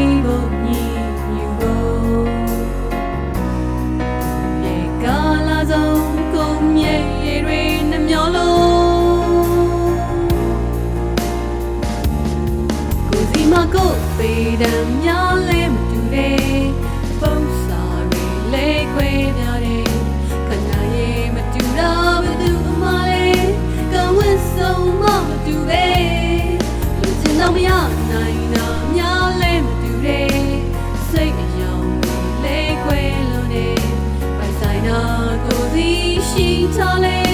rainbow ရှိထားလဲ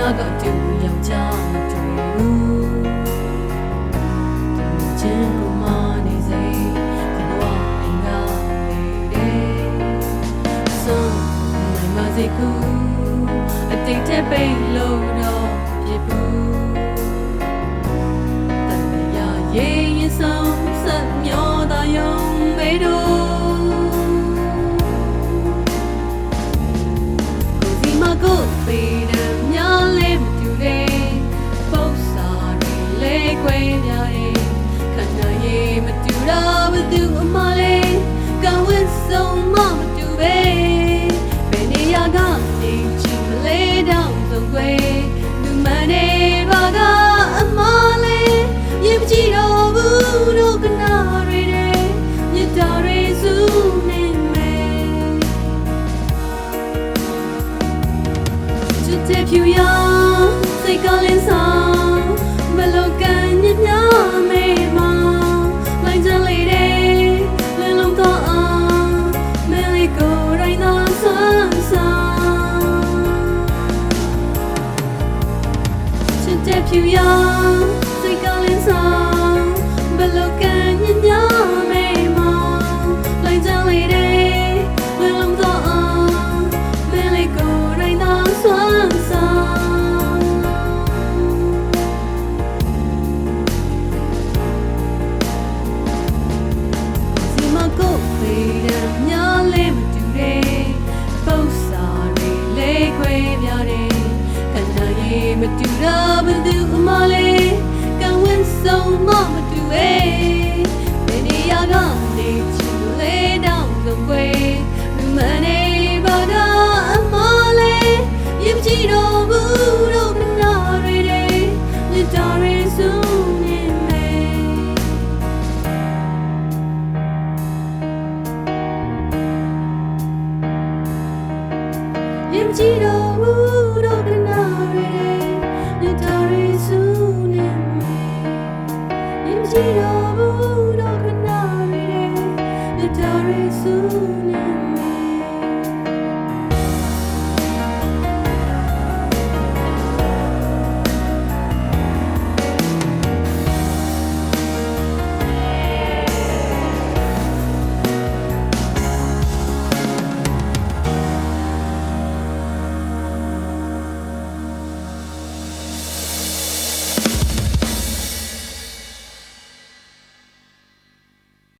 နာကတူယောက်ျားမတွေ့ဘူးချင်ကိုမနေစေကိုဘဝအင်္ဂါလေးတဲ့စနိုင်မစေကူအတိတ်တဲ့ပိတ်လို့ လဲခွဲပြတယ်ခန္ဓာရေးမတူတော့ဘသူအမလေးကဝစ်ဆုံးမမတူပဲဘယ်နေရာကနေချီမလဲတော့သုံးွယ်လူမနေပါကအမလေးရင်မကြည့်တော့ဘူးတို့ကနာတွေတဲ့မြတ်တော်တွေစုနေမယ်ချစ်တဲ့ဖြူရောင်စိတ်ကလေးဆော ချစ်တဲ့ဖြူရောင်စိတ်ကလေးဆောင်မလောကန်ညမြမေမောင်လိုက်ကြလေတဲ့လင်းလုံးတော့အောင်မဲလေးကိုရိုင်းတော့ဆန်းဆန်းစီမကိုပေးတယ်များလဲမတူ ဆုံးမမတူပဲဘယ်နေရာကနေချီလဲတော့ဆုံးွယ်လူမနေပါကအမလေးရင်ကြည့်တော့ဘူးတော့ခဏတွေတဲ့မြတ်တော်တွေစုနေမယ်ရင်ကြည့်တော့ဘူးတော့